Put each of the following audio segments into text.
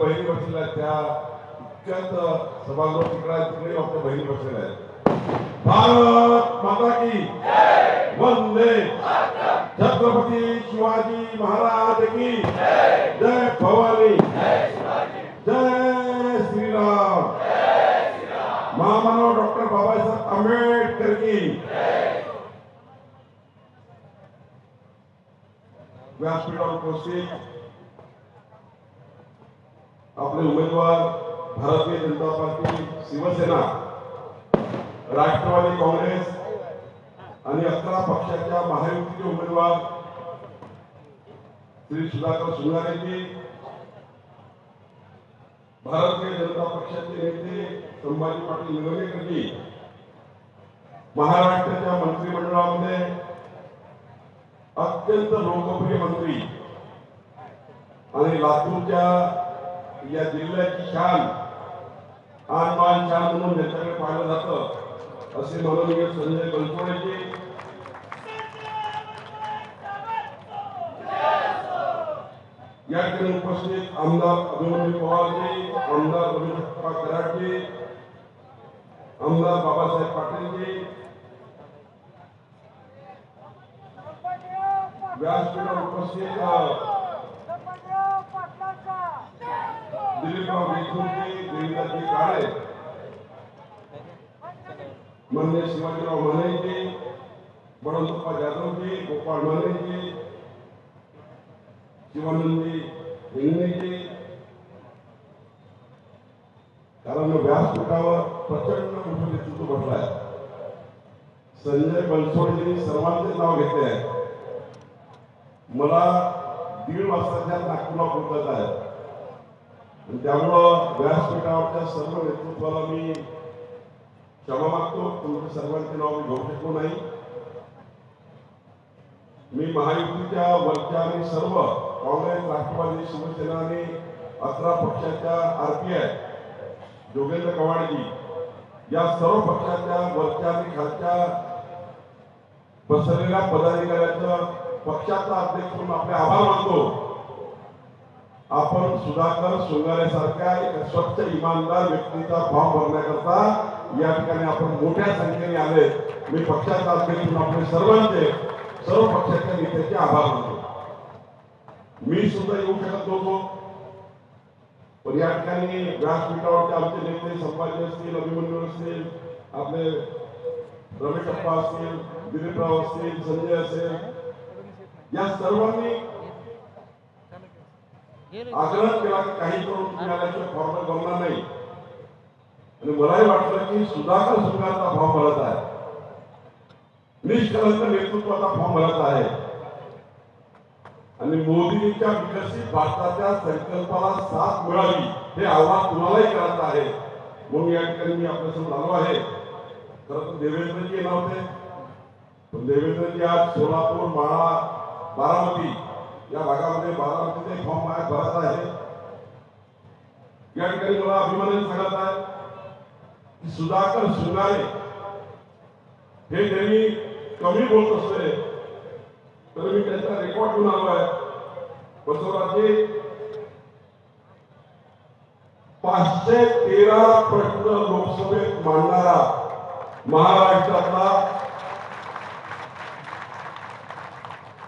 बहिणी बसलेल्या आहेत त्या इतक्यात सभागृह तिकडे तिकडे आपल्या बहिणी बसलेल्या आहेत भारत माता की वंदे छत्रपती शिवाजी महाराज की जय! भवानी! जय श्रीराम! महामानव डॉक्टर बाबासाहेब आंबेडकर की व्यासपीठावर उपस्थित आपले उमेदवार भारतीय जनता पार्टी शिवसेना राष्ट्रवादी काँग्रेस आणि अकरा पक्षाच्या महायुतीचे उमेदवार श्री सुधाकर सुंगारेजी भारतीय जनता पक्षाचे नेते संभाजी पाटील निलंगेकरजी महाराष्ट्राच्या मंत्रिमंडळामध्ये अत्यंत लोकप्रिय मंत्री आणि लातूरच्या या जिल्ह्याची शान आनमान शान म्हणून ज्याच्याकडे पाहिलं जातं, असे माननीय संजय बनसोडेजी या ठिकाणी उपस्थित आमदार अभिमन्यू पवारजी, आमदार रविशंकर कराडजी, आमदार बाबासाहेब पाटीलजी, व्यासपीठावर उपस्थित अ, दिलीपराव देशमुखजी काळे मान्य शिवाजीराव मानेजी बळवंतप्पा जाधवजी गोपाळ मानेजी शिवानंदजी हिंगणेजी कारण व्यासपीठावर प्रचंड मोठं नेतृत्व बसलाय संजय बनसोडेजींनी सर्वांचे नाव घेतले आहे मला दीड वाजताच्या नागपूरला पोहोचत आहे. त्यामुळं व्यासपीठावरच्या सर्व नेतृत्वाला मी क्षमा मागतो. तुमच्या सर्वांचे नाव मी घेऊ शकलो नाही. मी महायुतीच्या वरच्या आणि सर्व काँग्रेस राष्ट्रवादी शिवसेना आणि अकरा पक्षाच्या आरपीआय जोगेंद्र कवाडजी. या सर्व पक्षाच्या वरच्या आणि खालच्या पसरलेल्या पदाधिकाऱ्यांचं पक्षाचा अध्यक्ष म्हणून आपले आभार मानतो. आपण सुधाकर शृंगारेसारख्या एक स्वच्छ, इमानदार व्यक्तीचा फॉर्म भरण्याकरता या ठिकाणी आपण मोठ्या संख्येने आले. मी पक्षाचा अध्यक्ष म्हणून आपले सर्वांचे, सर्व पक्षाच्या नेत्याचे आभार मानतो. मी सुद्धा येऊ शकत संभाजी असतील, अभिमन्यू असतील, आपले रमेश अप्पा असतील, दिलीपराव संजय या सर्वांनी आग्रह केला की काही करून तुम्ही फॉर्म भरणार नाही. आणि मलाही वाटलं की सुधाकर सुधारचा फॉर्म भरत आहे. निष्कलंक नेतृत्वाचा फॉर्म भरत आहे. आणि मोदींच्या विकसित भारताच्या संकल्पाला साथ मिळावी हे आव्हान तुम्हालाही करायचं आहे. म्हणून या ठिकाणी मी आपल्यासमोर आलो आहे. खरं तर देवेंद्रजी येणार होते. पण देवेंद्रजी आज सोलापूर माळा बारामती या भागामध्ये बारामतीचे फॉर्म माझ्या भरत आहे. या ठिकाणी मला अभिमानाने सांगत आहे की सुधाकर सुंगारे हे त्यांनी कमी बोलत असले तर मी त्यांचा रेकॉर्ड घेऊन आलो आहे. बसवराजे पाचशे तेरा प्रश्न लोकसभेत मांडणारा महाराष्ट्रातला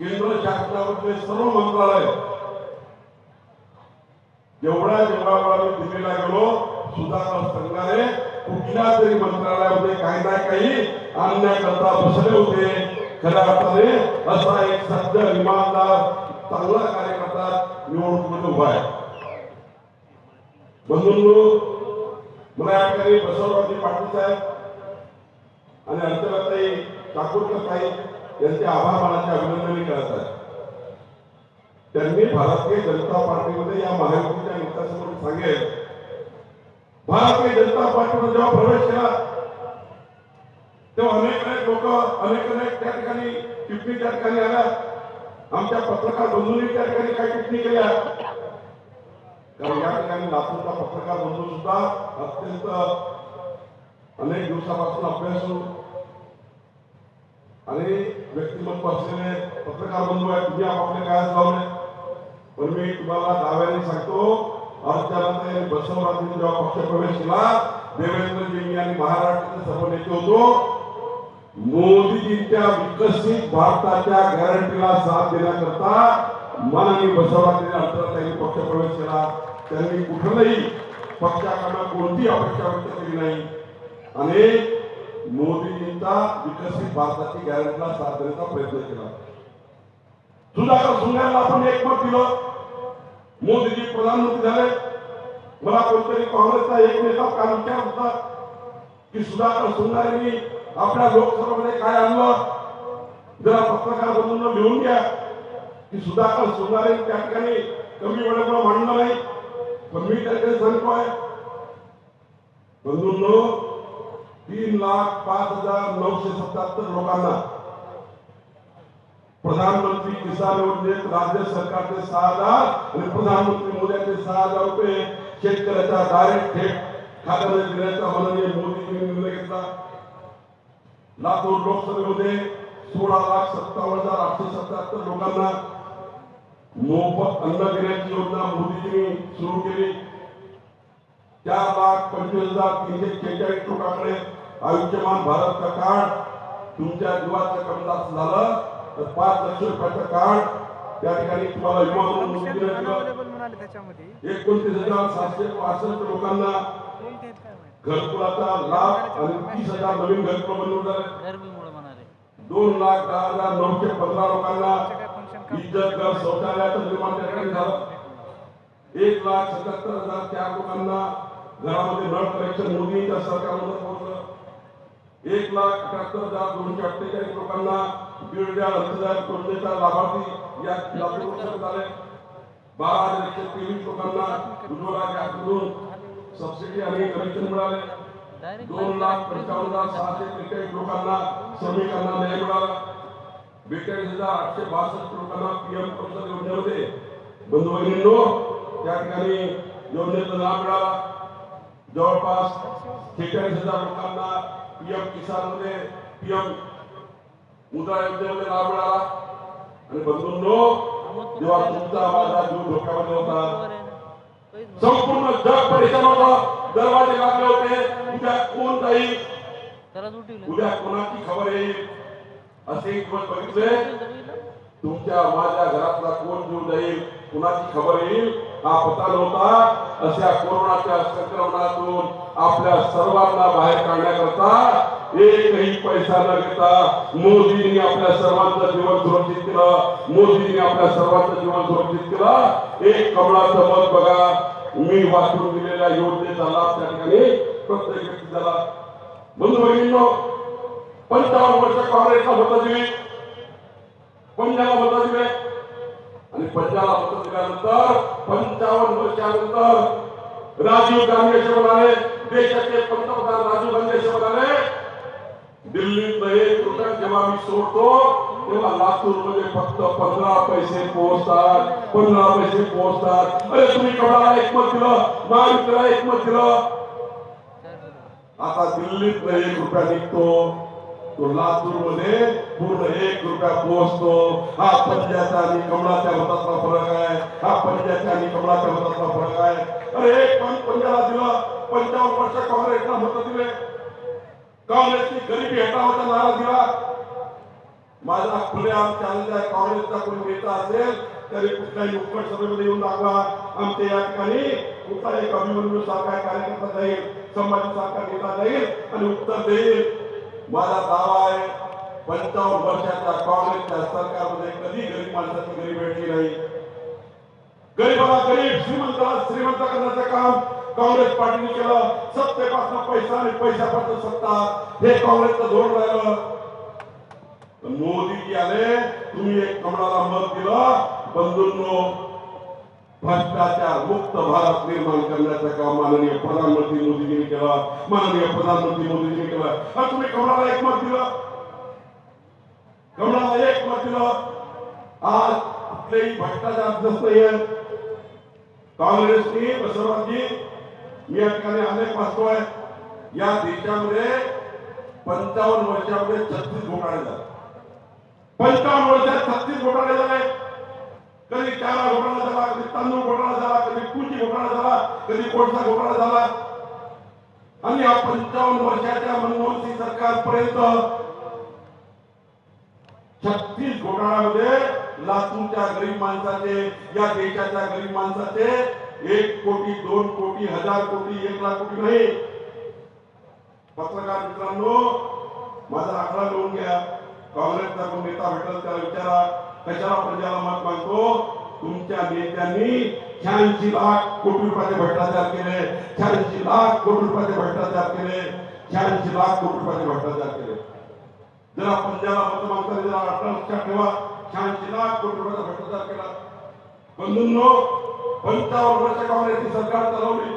केंद्र शासनामधले सर्व मंत्रालय. जेवढ्या जेवढा वेळा मी दिल्लीला गेलो सुधाकर संघाने कुठल्या तरी मंत्रालयामध्ये काही ना काही आणण्याकरता बसले होते. खऱ्या अर्थाने असा एक सज्ज इमानदार चांगला कार्यकर्ता निवडणुकीमध्ये उभा आहे. बंधूंनो मला या ठिकाणी बसवरावजी पाटील साहेब आणि अंतराताई ठाकूरकर साहेब यांचे आभार मानाचे अभिनंदन करत आहे त्यांनी भारतीय जनता पार्टीमध्ये या महायुतीच्या नेत्यासमोर सांगेल भारतीय जनता पार्टीमध्ये जेव्हा प्रवेश केला तेव्हा अनेक अनेक लोक अनेक अनेक त्या ठिकाणी टिप्पणी त्या ठिकाणी आल्या. आमच्या पत्रकार बंधूंनी त्या ठिकाणी काही टिप्पणी केल्या. कारण या ठिकाणी लातूरचा पत्रकार बंधू सुद्धा अत्यंत अनेक दिवसापासून अभ्यास आणि व्यक्तिमत्व असलेले पत्रकार बंधू आहेत तुझी आपापले काय लावले पण मी तुम्हाला दाव्याने सांगतो अर्चनाताई आणि बसवराजांनी जेव्हा पक्ष प्रवेश केला देवेंद्रजींनी आणि महाराष्ट्राचे सर्व नेते होतो मोदीजींच्या विकसित भारताच्या गॅरंटीला साथ देण्याकरता माननीय बसवराजांनी अर्चनाताईंनी पक्ष प्रवेश केला. त्यांनी कुठलंही पक्षाकडनं कोणती अपेक्षा व्यक्त केली नाही. आणि मोदीजींचा विकसित भारताची गॅरंटीला साथ देण्याचा प्रयत्न केला. सुधाकर सुंगारला आपण एकमत दिलं. मोदीजी प्रधानमंत्री झाले. मला कोणतरी काँग्रेसचा एक नेता काल विचार होता की सुधाकर सुंगारेंनी आपल्या लोकसभेमध्ये काय आणलं? जरा पत्रकार बंधूंना लिहून घ्या की सुधाकर सुंगारे त्या ठिकाणी कमी वेळेमुळे मांडलं नाही. पण मी त्या सांगतोय बंधूंनो तीन लाख पाच हजार नऊशे सत्याहत्तर लोकांना प्रधानमंत्री किसान योजनेत राज्य सरकारचे सहा हजार आणि प्रधानमंत्री मोदीचे सहा हजार रुपये शेतकऱ्याच्या डायरेक्ट थेट खात्यामध्ये देण्याचा माननीय मोदीजींनी निर्णय घेतला. लातूर लोकसभेमध्ये सोळा लाख सत्तावन्न हजार आठशे सत्याहत्तर लोकांना मोफत अन्न देण्याची योजना मोदीजींनी सुरू केली. चार लाख पंचवीस हजार तीनशे शेहेचाळीस लोकांकडे आयुष्यमान भारत का कार्ड तुमच्या जीवाचं कमदास झालं तर पाच लक्ष रुपयाचं कार्ड त्या ठिकाणी तुम्हाला विमा एकोणतीस हजार सातशे पासष्ट लोकांना घरकुलाचा लाभ आणि तीस हजार नवीन घरकुल बनवून दोन लाख दहा हजार नऊशे पंधरा लोकांना इज्जत घर शौचालयाचं निर्माण त्या ठिकाणी झालं. एक लाख सत्याहत्तर हजार चार लोकांना घरामध्ये नळ कनेक्शन मोदींच्या सरकारमध्ये एक लाख अठ्याहत्तर हजार दोनशे अठ्ठेचाळीस लोकांना दीडहजार हजार योजनेचा लाभार्थी या झाले. बारा हजार एकशे तेवीस लोकांना उज्ज्वला गॅसमधून सबसिडी आणि कनेक्शन मिळाले. दोन लाख पंचावन्न हजार सहाशे त्रेचाळीस लोकांना श्रमिकांना न्याय मिळाला. बेचाळीस हजार आठशे बासष्ट लोकांना पीएम कौशल योजनेमध्ये. बंधू भगिनींनो त्या ठिकाणी योजनेचा लाभ मिळाला. जवळपास शेहेचाळीस हजार लोकांना पीएम किसानमध्ये पीएम मुद्रा योजनेमध्ये लाभ मिळाला आणि बंधूंनो जेव्हा तुमचा माझा जीव धोक्यामध्ये होता संपूर्ण जग परेशान होतं दरवाजे लागले होते उद्या कोण जाईल त्याला उठवलं उद्या कोणाची खबर येईल असे दिवस बघितले तुमच्या माझ्या घरातला कोण जीव जाईल कुणाची खबर येईल हा पता नव्हता. अशा कोरोनाच्या संक्रमणातून आपल्या सर्वांना बाहेर काढण्याकरता एकही पैसा न घेता मोदींनी आपल्या सर्वांचं जीवन सुरक्षित केलं. मोदींनी आपल्या सर्वांचं जीवन सुरक्षित केलं. एक कमळाचं मत बघा. मी वाचून दिलेल्या योजनेचा लाभ त्या ठिकाणी प्रत्येक व्यक्ती झाला बंधू भगिनींनो पंचावन्न वर्ष काँग्रेसला होता जीवित. पंजाला मतं दिले आणि पंजाला मतं दिल्यानंतर पंचावन्न वर्षानंतर राजीव गांधी असे म्हणाले देशाचे पंतप्रधान राजीव गांधी असे म्हणाले दिल्लीत एक रुपया जेव्हा मी सोडतो तेव्हा लातूरमध्ये फक्त पंधरा पैसे पोहोचतात पंधरा पैसे पोहोचतात. अरे तुम्ही कमळाला एकमत दिलं महायुतीला एकमत दिलं. आता दिल्लीत एक रुपया निघतो. तो लातूर मध्ये पूर्ण एक रुपया पोहोचतो हा पंजाच्या आणि कमळाच्या मतातला फरक आहे हा पंजाच्या आणि कमळाच्या मतातला फरक आहे अरे एक पंजाला दिलं पंचावन्न वर्ष काँग्रेसला मत दिले काँग्रेसची गरिबी हटावाचा नारा दिला माझा खुलेआम आहे काँग्रेसचा कोणी नेता असेल तरी कुठल्याही नुकड सभेमध्ये येऊन दाखवा आमच्या या ठिकाणी कुठला एक अभिमन्यू सारखा कार्यकर्ता जाईल संभाजी सारखा नेता जाईल आणि उत्तर देईल माझा दावा आहे पंचावन्न वर्षाचा काँग्रेसच्या सरकारमध्ये कधी गरीब माणसाची गरीब भेटली नाही. गरीबाला गरीब श्रीमंताला श्रीमंत करण्याचं काम काँग्रेस पार्टीने केलं. सत्तेपासून पैसा आणि पैशापासून सत्ता. हे काँग्रेसचं धोरण राहिलं. मोदीजी आले तुम्ही एक कमळाला मत दिलं. बंधूंनो भ्रष्टाचार मुक्त भारत निर्माण करण्याचं काम माननीय प्रधानमंत्री मोदीजींनी केलं. माननीय प्रधानमंत्री मोदीजींनी केलं. आणि तुम्ही कमळाला एक मत दिलं? कमळाला एक मत दिलं? आज कुठलेही भ्रष्टाचार दिसत नाहीये काँग्रेसनी बसवराजी मी या ठिकाणी अनेक वाचतोय, या देशामध्ये पंचावन्न वर्षामध्ये छत्तीस घोटाळे झाले. पंचावन्न वर्षात छत्तीस घोटाळे झाले. कधी चारा घोटाळा झाला कधी तांदूळ घोटाळा झाला कधी कुची घोटाळा झाला कधी कोळसा घोटाळा झाला. आणि या पंचावन्न वर्षाच्या मनमोहन सिंग सरकारपर्यंत छत्तीस घोटाळ्यामध्ये लातूरच्या गरीब माणसाचे या देशाच्या गरीब माणसाचे एक कोटी दोन कोटी हजार कोटी एक लाख कोटी नाही. पत्रकार मित्रांनो माझा आकडा लिहून घ्या. काँग्रेसचा कोण नेता भेटल त्याला विचारा. कशाला प्रजाला मत मागतो? तुमच्या नेत्यांनी शहाऐंशी लाख कोटी रुपयाचे भ्रष्टाचार केले. शहाऐंशी लाख कोटी रुपयाचे भ्रष्टाचार केले. शहाऐंशी लाख कोटी रुपयाचे भ्रष्टाचार केले. जरा पंजाला मत मागता जरा अठरा लक्षात ठेवा. शहाऐंशी लाख कोटी रुपयाचा भ्रष्टाचार केला. बंधूंनो पंचावन्न वर्ष काँग्रेसची सरकार चालवली.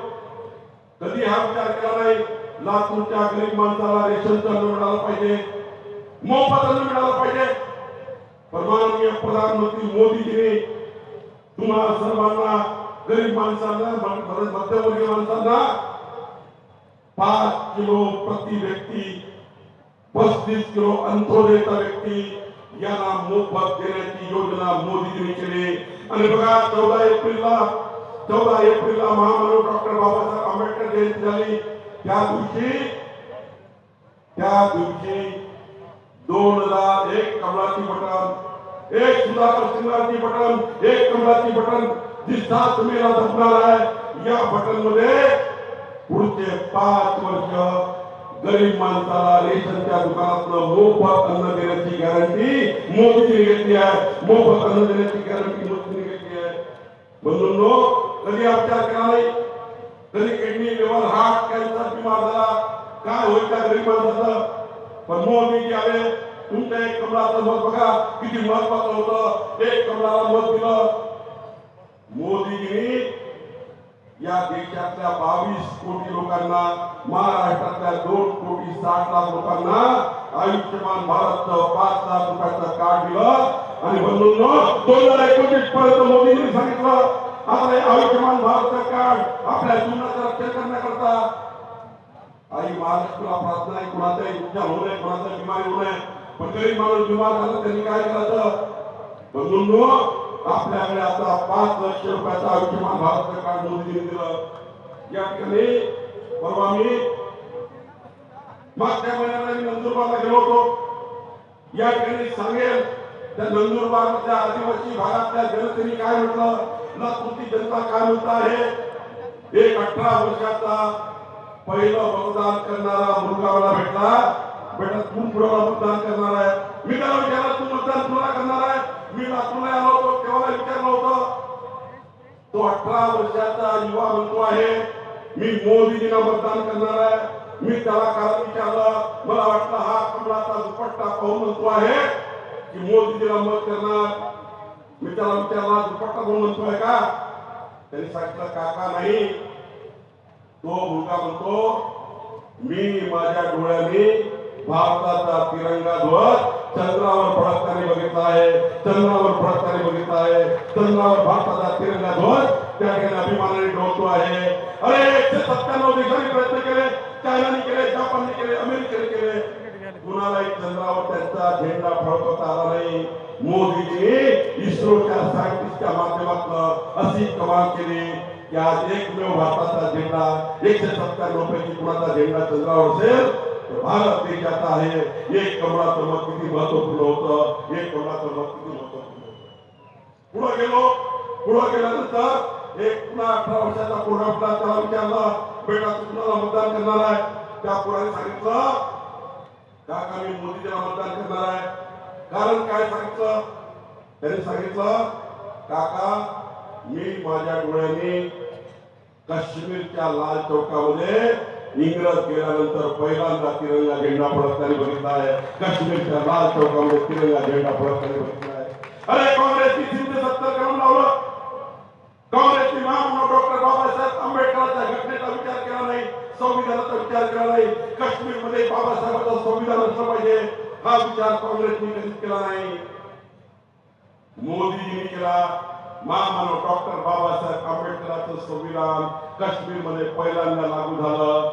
कधी हा विचार केला नाही? लातूरच्या गरीब माणसाला रेशनचा अन्न मिळालं पाहिजे. मोफत मिळाला पाहिजे. पण माननीय प्रधानमंत्री मोदीजीने तुम्हाला सर्वांना गरीब माणसांना मध्यमवर्गीय माणसांना पाच किलो प्रति व्यक्ती पस्तीस किलो अंत्योदयचा व्यक्ती यांना मोफत देण्याची योजना मोदीजींनी केली आणि बघा चौदा एप्रिलला चौदा एप्रिलला महामानव डॉक्टर बाबासाहेब आंबेडकर जयंती झाली त्या दिवशी त्या दिवशी दोन हज़ार एक कमलाची बटन एक सुधाकर सिंगारची बटन एक कमलाची बटन जी सात मेला संपणार आहे या बटन मध्ये पुढचे पाच वर्ष गरीब माणसाला रेशनच्या दुकानातलं मोफत अन्न देण्याची गॅरंटी मोदीने घेतली आहे मोफत अन्न देण्याची गॅरंटी मोदीने घेतली आहे बंधूंनो कधी केला नाही कधी किडनी लिव्हर हार्ट कॅन्सर बिमार झाला काय होईल त्या गरीब माणसाचं पण मोदीजी आले तुमच्या एक कमलाचं मत बघा किती महत्वाचं होतं. एक कमलाला मत दिलं. मोदीजींनी या देशातल्या बावीस कोटी लोकांना महाराष्ट्रातल्या दोन कोटी साठ लाख लोकांना आयुष्यमान भारतचं पाच लाख रुपयाचं कार्ड दिलं. आणि म्हणून दोन हजार एकोणतीस पर्यंत मोदींनी सांगितलं आता आयुष्यमान भारतचं कार्ड आपल्या जीवनाचं रक्षण करण्याकरता आई महाराष्ट्राला प्रार्थना आहे कुणाचाही उपचार होऊ नये कुणाचा बिमारी होऊ नये. पण गरीब माणूस बिमार झाला त्यांनी काय करायचं? बंधूंनो आपल्याकडे आता पाच लक्ष रुपयाचा आयुष्यमान भारत सरकार मोदीजीने दिलं. या ठिकाणी परवा मी मागच्या महिन्याला मी नंदुरबारला गेलो होतो. या ठिकाणी सांगेल त्या नंदुरबार आदिवासी भागातल्या जनतेने काय म्हटलं? ना तुमची जनता काय म्हणत आहे? एक अठरा वर्षाचा पहिलं मतदान करणारा मुलगा मला भेटला. बेटा तू पुढे मतदान करणार आहे. मी त्याला विचारलं तू मतदान पुन्हा करणार आहे? मी लातूरला आलो होतो तेव्हा विचारलं होतं. तो अठरा वर्षाचा युवा म्हणतो आहे. मी मोदीजींना मतदान करणार आहे. मी त्याला कारण विचारलं. मला वाटलं हा कमळाचा दुपट्टा पाहून म्हणतो आहे की मोदीजीला मत करणार. मी त्याला विचारला दुपट्टा पाहून आहे का? त्यांनी सांगितलं काका नाही. तो मुलगा म्हणतो मी माझ्या डोळ्यांनी भारताचा तिरंगा ध्वज चंद्रावर फडकताना बघितला आहे चंद्रावर फडकताना बघितला आहे चंद्रावर भारताचा तिरंगा ध्वज त्या ठिकाणी अभिमानाने डोलतो आहे. अरे एकशे सत्त्याण्णव देशांनी प्रयत्न केले चायनाने केले जपानने केले अमेरिकेने केले. कुणालाही चंद्रावर त्यांचा झेंडा फडकवता आला नाही. मोदीजीने इस्रोच्या सायंटिस्टच्या माध्यमातून अशी कमाल केली. की आज एकमेव भारताचा झेंडा एकशे सत्तर रुपयाची कुणाचा झेंडा चंद्रावर असेल तर भारत देशाचा आहे. एक कमळाचं मत किती महत्त्वपूर्ण होतं? एक कमळाचं मत किती महत्त्वपूर्ण होतं? पुढे गेलो. पुढे गेल्यानंतर एक पुन्हा अठरा वर्षाचा पूर्ण आपला त्याला विचारला. बेटा तुम्हाला मतदान करणार आहे? त्या पुराने सांगितलं काका मी मोदीजीला मतदान करणार आहे. कारण काय सांगितलं? त्यांनी सांगितलं काका मी माझ्या डोळ्यांनी काश्मीरच्या लाल चौकामध्ये इंग्रज गेल्यानंतर पहिल्यांदा तिरंगा झेंडा फडकताना बघितला आहे. काश्मीरच्या लाल चौकामध्ये तिरंगा झेंडा फडकताना बघितला आहे. अरे, काँग्रेसची सिंध सत्तर कलम लावलं. काँग्रेसने महामंडळ डॉक्टर बाबासाहेब आंबेडकरांच्या घटनेचा विचार केला नाही, संविधानाचा विचार केला नाही. काश्मीरमध्ये बाबासाहेबांचं संविधान असलं पाहिजे. हा विचार काँग्रेसने कधीच केला नाही. मोदीजींनी केला. महामानव डॉक्टर बाबासाहेब आंबेडकरांचं संविधान काश्मीरमध्ये पहिल्यांदा लागू झालं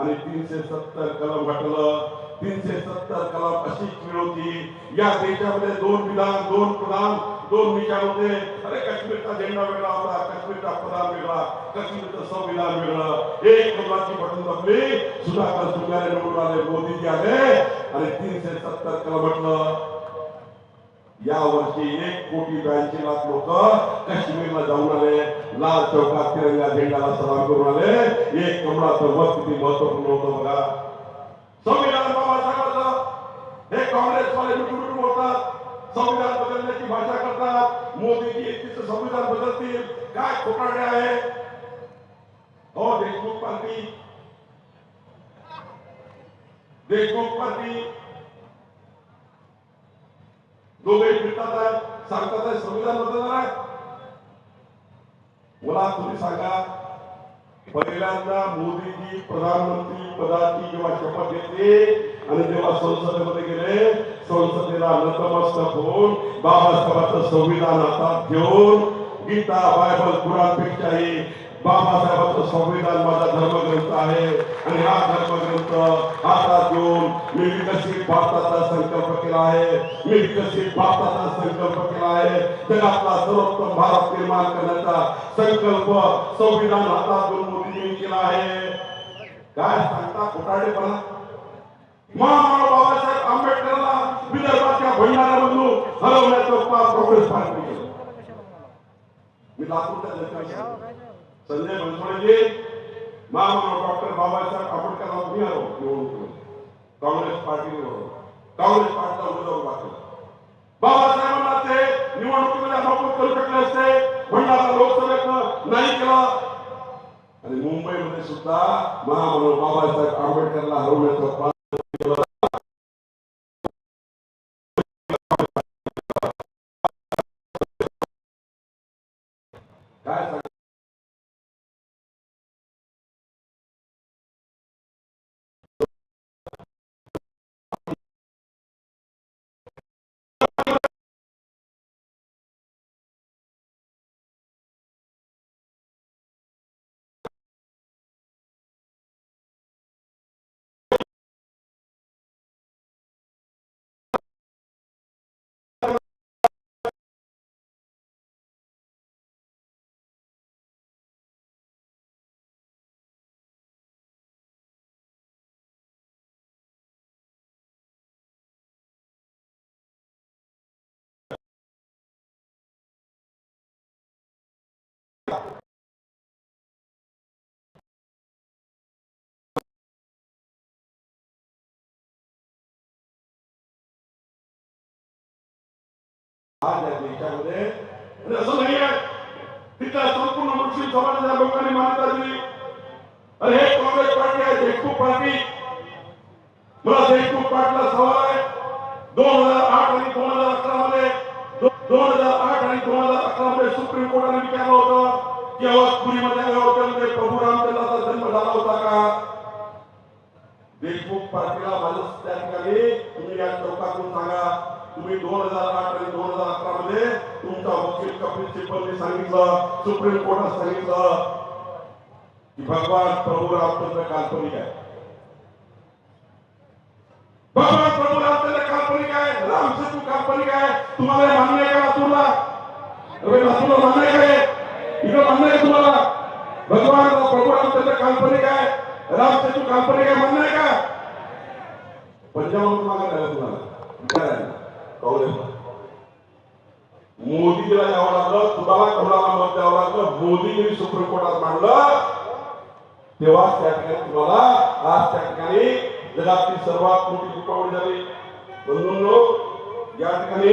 आणि तीनशे सत्तर कलम हटलं तीनशे सत्तर कलम अशी वेळ होती. या देशामध्ये दोन विधान दोन प्रधान दोन विचार होते. अरे काश्मीरचा झेंडा वेगळा होता काश्मीरचा प्रधान वेगळा काश्मीरचं संविधान वेगळं. एक कमलाची बटन दाबली सुधाकर सुधारे निवडून आले मोदीजी आले आणि तीनशे सत्तर कलम म्हटलं या वर्षी एक कोटी ब्याऐंशी लाख लोक काश्मीरला जाऊन आले. लाल चौकात तिरंगा झेंडाला सलाम करून आले. एक कमळाचं मत किती महत्त्वपूर्ण होतं बघा. संविधान बाबासाहेबांचं हे काँग्रेस वाले मिठू बोलतात. संविधान बदलण्याची भाषा करतात. मोदीजी एकतीच संविधान बदलतील. काय खोटारडे आहे? हो देशमुख पार्टी देशमुख पार्टी दोघे फिरतात आहे सांगतात आहे संविधान बदलणार आहे. मला तुम्ही सांगा पहिल्यांदा मोदीजी प्रधानमंत्री पदाची जेव्हा शपथ घेतली आणि जेव्हा संसदेमध्ये गेले संसदेला नतमस्तक होऊन बाबासाहेबांचं संविधान हातात घेऊन गीता बायबल कुराणपेक्षाही बाबासाहेबांचं संविधान माझा धर्मग्रंथ आहे. आणि हा धर्मग्रंथ हातात घेऊन मी विकसित भारताचा संकल्प केला आहे. मी विकसित भारताचा संकल्प केला आहे. जगातला सर्वोत्तम भारत निर्माण करण्याचा संकल्प संविधान हातात घेऊन मोदींनी केला आहे. काय सांगता खोटाडेपणा महामानव बाबासाहेब आंबेडकरांना विदर्भाच्या भंडाऱ्यामधून हरवण्याचं पाप काँग्रेस पार्टी मी लातूरच्या जनतेला संजय बनसोडेजी महामानव डॉक्टर बाबासाहेब आंबेडकरांना तुम्ही आलो निवडणूक काँग्रेस पार्टीने काँग्रेस पार्टीचा उमेदवार दाखल बाबासाहेबांना ते निवडणुकीमध्ये आपण करू शकले असते. भंडारा लोकसभेत नाही केला. आणि मुंबईमध्ये सुद्धा महामानव बाबासाहेब आंबेडकरला हरवण्याचा आज या देशामध्ये असं नाही तिथल्या संपूर्ण मुस्लिम समाजाच्या लोकांनी मान्यता दिली अरे हे काँग्रेस पार्टी आहे देशमुख पार्टी मला देशमुख पार्टीला सवाल आहे दोन हजार आठ आणि दोन हजार अकरा मध्ये दोन हजार आठ आणि दोन हजार अकरा मध्ये सुप्रीम कोर्टाने विचारलं होतं की अवधपुरीमध्ये अयोध्येमध्ये प्रभू रामचंद्राचा जन्म झाला होता का देशमुख पार्टीला माझं त्या ठिकाणी तुम्ही या चौकातून सांगा तुम्ही दोन हजार आठ आणि दोन हजार अकरा मध्ये तुमचा वकील कपिल सिब्बलने सांगितलं सुप्रीम कोर्टात सांगितलं की भगवान प्रभू रामचंद्र काल्पनिक आहे. भगवान प्रभू रामचंद्र काल्पनिक आहे राम सेतू काल्पनिक आहे. तुम्हाला मान्य आहे का लातूरला अरे लातूरला मान्य आहे इकडे मान्य आहे तुम्हाला? भगवान प्रभू रामचंद्र काल्पनिक आहे राम सेतू काल्पनिक आहे मान्य आहे का? पंजाबमधून मागा तुम्हाला. विचारायला काँग्रेसला मोदीजीला यावं लागलं तुम्हाला कोणाला मत द्यावं लागलं मोदीजींनी सुप्रीम कोर्टात मांडलं तेव्हा त्या ठिकाणी तुम्हाला आज त्या ठिकाणी जगातली सर्वात मोठी दुखावणी झाली. बंधूंनो या ठिकाणी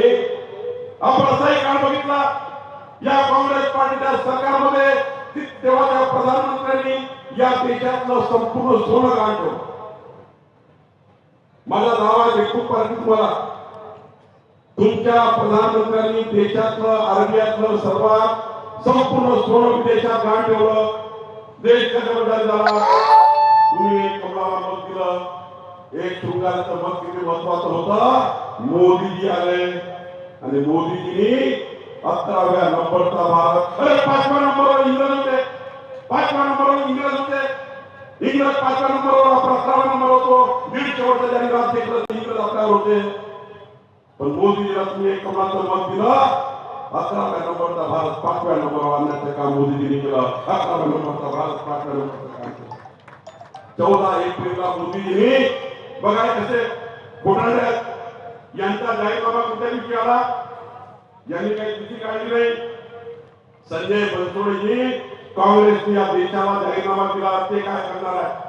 आपण असाही काळ बघितला या काँग्रेस पार्टीच्या सरकारमध्ये तेव्हा त्या प्रधानमंत्र्यांनी या देशातलं संपूर्ण सोनं काढलं. माझा दावा आहे देशमुख पार्टी तुम्हाला तुमच्या प्रधानमंत्र्यांनी देशातलं अरबियातलं सर्वात संपूर्ण सोनं विदेशात गाण ठेवलं. देश कशा झाला तुम्ही एक कमळाला मत दिलं. एक शृंगाराचं मत किती महत्वाचं होतं? मोदीजी आले. आणि मोदीजीनी अकराव्या नंबरचा भारत. अरे पाचव्या नंबरवर इंग्रज होते. पाचव्या नंबरवर इंग्रज होते. इंग्रज पाचव्या नंबरवर आपण अकराव्या नंबर होतो. दीडशे वर्ष राज्य इंग्रज आपल्यावर होते. पण मोदीजीला तुम्ही एक कमळाचं मत दिलं अकराव्या नंबरचा भारत पाचव्या नंबरवर आणण्याचं काम मोदीजींनी केलं अकराव्या नंबरचा भारत पाचव्या नंबरचं काम केलं चौदा एप्रिलला मोदीजींनी बघा कसे घोटाळे आहेत यांचा जाहीरनामा कुठल्या दिवशी आला यांनी काही तिची काळजी नाही संजय बनसोडेजी काँग्रेसने या देशाला जाहीरनामा दिला ते काय। करणार आहे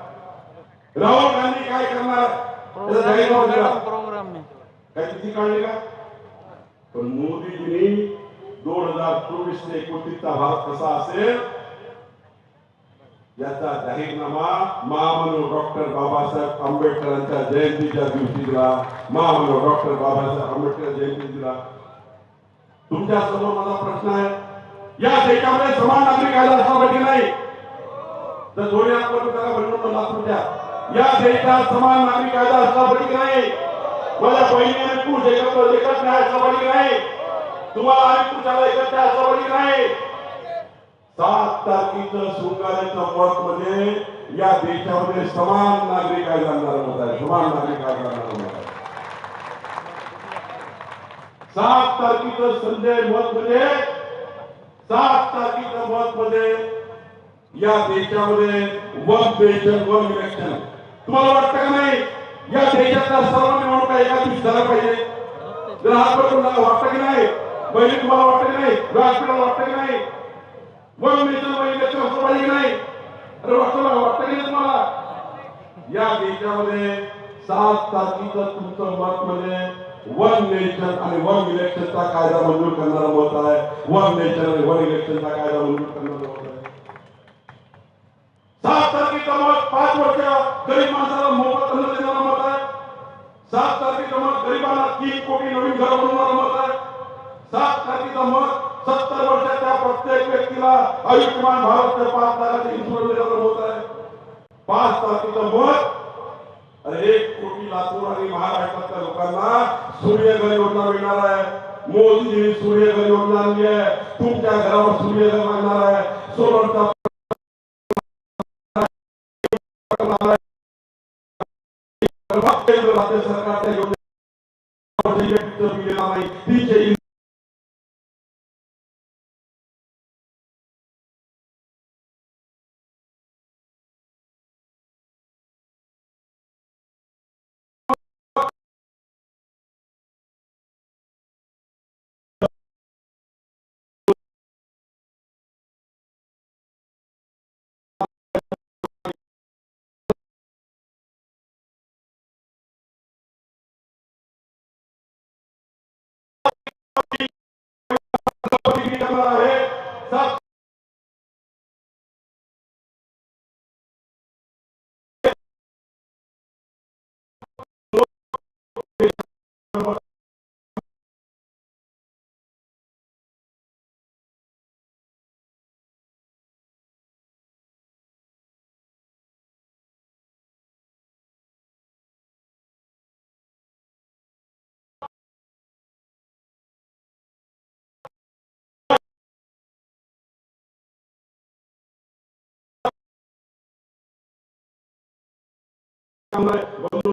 राहुल गांधी काय करणार आहे? त्याचा जाहीरनामा दिला प्रोग्राम में काय तिची काळजी का पण मोदीजींनी दोन हज़ार चोवीस ते एकोणतीसचा भारत कसा असेल याचा जाहीरनामा महामानव डॉक्टर बाबासाहेब आंबेडकरांच्या जयंतीच्या दिवशी दिला महामानव डॉक्टर बाबासाहेब आंबेडकर जयंती दिला. तुमच्या समोर माझा प्रश्न आहे. या देशामध्ये समान नागरिक कायदा असला पाहिजे नाही. तर दोन्ही आपण त्याला बनवून लातूरच्या या देशात समान नागरिक कायदा असला पाहिजे नाही. मला बहिणीने पुरुष एकत्र एकत्र न्याय असला नाही. तुम्हाला आणि पुरुषाला एकत्र न्याय असला नाही. सात तारखेचं शृंगारेचं मत म्हणजे या देशामध्ये समान नागरिक आहे आणणारा मत आहे समान नागरिक आहे जाणार मत आहे. सात तारखेचं संजय मत म्हणजे सात तारखेचं मत म्हणजे या देशामध्ये वन नेशन वन इलेक्शन तुम्हाला वाटतं का नाही? या देशातल्या सर्व निवडणुका एका दिवशी झाल्या पाहिजे? जर हात वर करून वाटतं की नाही? पहिले तुम्हाला वाटत की नाही? व्यासपीठाला वाटत की नाही? वन नेशन वन इलेक्शन असलं पाहिजे की नाही? अरे वाटतं ना, वाटतं की नाही तुम्हाला? या देशामध्ये सात तारखेचं तुमचं मत म्हणजे वन नेशन आणि वन इलेक्शनचा कायदा मंजूर करणारा मत आहे. वन नेशन आणि वन इलेक्शनचा कायदा मंजूर करणारा मत आहे. सात तारखेचं पाच वर्ष गरीब माणसाला मोफत अन्न देणारा मत आहे. सात तारखेचं मत गरिबांना तीन कोटी नवीन घर बनवणारा मत आहे. सात तारखेचा मत सत्तर वर्षाच्या प्रत्येक व्यक्तीला आयुष्यमान भारत पाच लाखाचे इन्शुरन्स देणारं होत आहे. पाच तारखेचं मत अरे एक कोटी लातूर आणि महाराष्ट्रातल्या लोकांना सूर्यघर योजना मिळणार आहे. मोदीजींनी सूर्यघर योजना आणली आहे. तुमच्या घरावर सूर्यघर लागणार आहे. सोलरचा केंद्र राज्य सरकारच्या योजना नाही आहे सात बंधू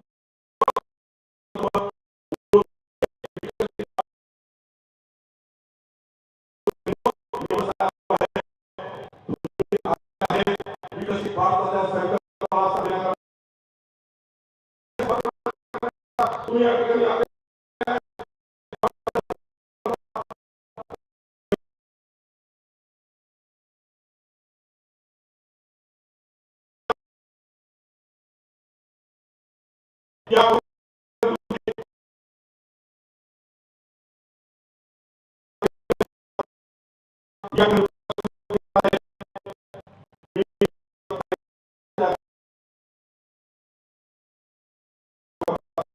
विकसित jaaw jàng